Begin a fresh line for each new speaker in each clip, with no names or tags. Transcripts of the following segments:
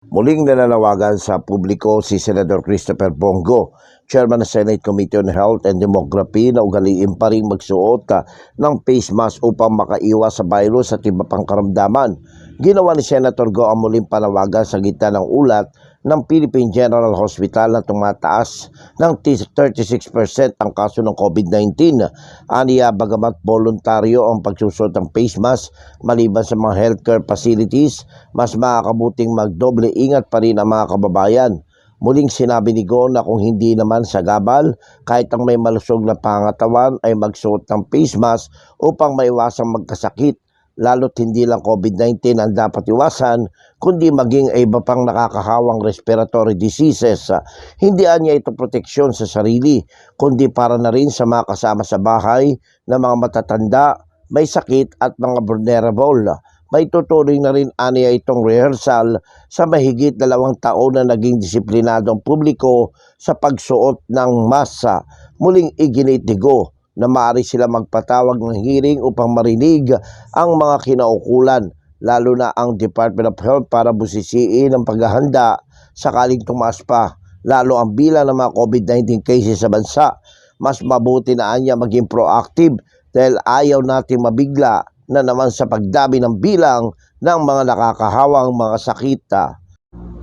Muling nananawagan sa publiko si Senator Christopher Bongo, Chairman ng Senate Committee on Health and Demography na ugaliin pa rin magsuot ah, ng face mask upang makaiwas sa virus at iba pang karamdaman. Ginawa ni Senator Go ang muling panawagan sa gitna ng ulat ng Philippine General Hospital na tumataas ng 36% ang kaso ng COVID-19. Aniya bagamat voluntaryo ang pagsusot ng face mask maliban sa mga healthcare facilities, mas makakabuting magdoble ingat pa rin ang mga kababayan. Muling sinabi ni Go na kung hindi naman sa gabal, kahit ang may malusog na pangatawan ay magsuot ng face mask upang maiwasang magkasakit lalo't hindi lang COVID-19 ang dapat iwasan, kundi maging iba pang nakakahawang respiratory diseases. Hindi niya ito proteksyon sa sarili, kundi para na rin sa mga kasama sa bahay na mga matatanda, may sakit at mga vulnerable. May tutuloy na rin aniya itong rehearsal sa mahigit dalawang taon na naging disiplinadong publiko sa pagsuot ng masa. Muling iginit ni Go na maaari sila magpatawag ng hearing upang marinig ang mga kinaukulan, lalo na ang Department of Health para busisiin ang paghahanda sakaling tumaas pa, lalo ang bilang ng mga COVID-19 cases sa bansa. Mas mabuti na anya maging proactive dahil ayaw natin mabigla na naman sa pagdami ng bilang ng mga nakakahawang mga sakit.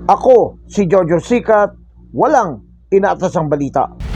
Ako, si Jojo Sikat, walang inaatasang balita.